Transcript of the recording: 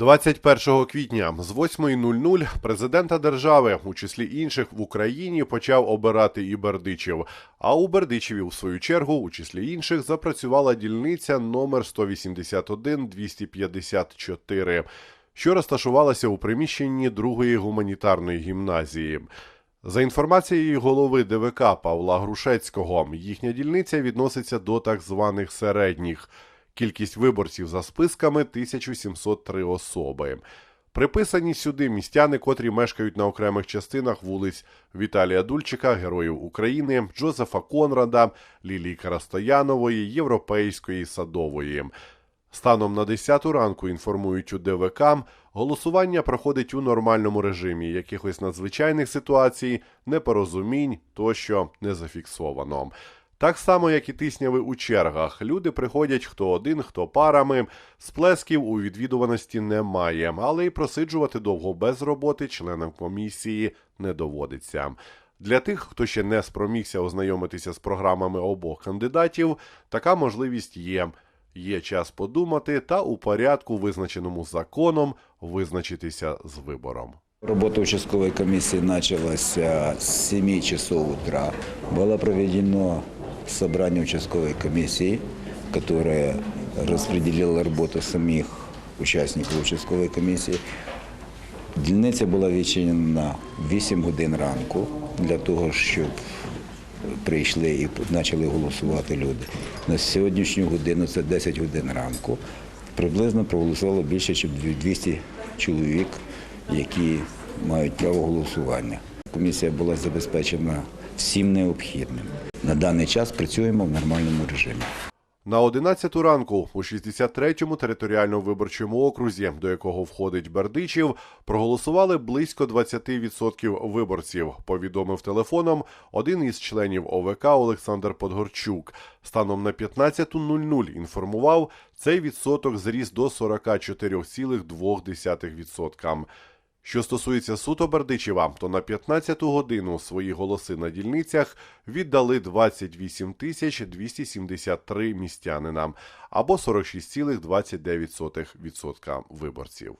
21 квітня з 8.00 президента держави, у числі інших в Україні, почав обирати і Бердичів. А у Бердичеві, у свою чергу, у числі інших, запрацювала дільниця номер 181 254 що розташувалася у приміщенні другої гуманітарної гімназії. За інформацією голови ДВК Павла Грушецького, їхня дільниця відноситься до так званих середніх. Кількість виборців за списками 1703 особи. Приписані сюди містяни, котрі мешкають на окремих частинах вулиць Віталія Дульчика, Героїв України, Джозефа Конрада, Лілії Карастоянової, Європейської, Садової. Станом на 10 ранку інформують у ДВК, голосування проходить у нормальному режимі. Якихось надзвичайних ситуацій, непорозумінь тощо не зафіксовано. Так само, як і тисняви у чергах. Люди приходять хто один, хто парами. Сплесків у відвідуваності немає, але й просиджувати довго без роботи членам комісії не доводиться. Для тих, хто ще не спромігся ознайомитися з програмами обох кандидатів, така можливість є. Є час подумати та у порядку, визначеному законом, визначитися з вибором. Работа участковой комиссии началась с 7 часов утра. Было проведено собрание участковой комиссии, которое распределило работу самих участників участкової комісії. Дільниця була відчинена в 8 годин ранку для того, щоб прийшли і почали голосувати люди. На сьогоднішню годину це 10 годин ранку. Приблизно проголосувало більше, ніж 200 чоловік, які мають право голосування. Комісія була забезпечена всім необхідним. На даний час працюємо в нормальному режимі. На 11 ранку у 63-му територіальному виборчому окрузі, до якого входить Бердичів, проголосували близько 20% виборців. Повідомив телефоном один із членів ОВК Олександр Подгорчук. Станом на 15.00 інформував, цей відсоток зріс до 44,2%. Що стосується суто Бердичева, то на 15-ту годину свої голоси на дільницях віддали 28 тисяч 273 містянинам або 46,29% виборців.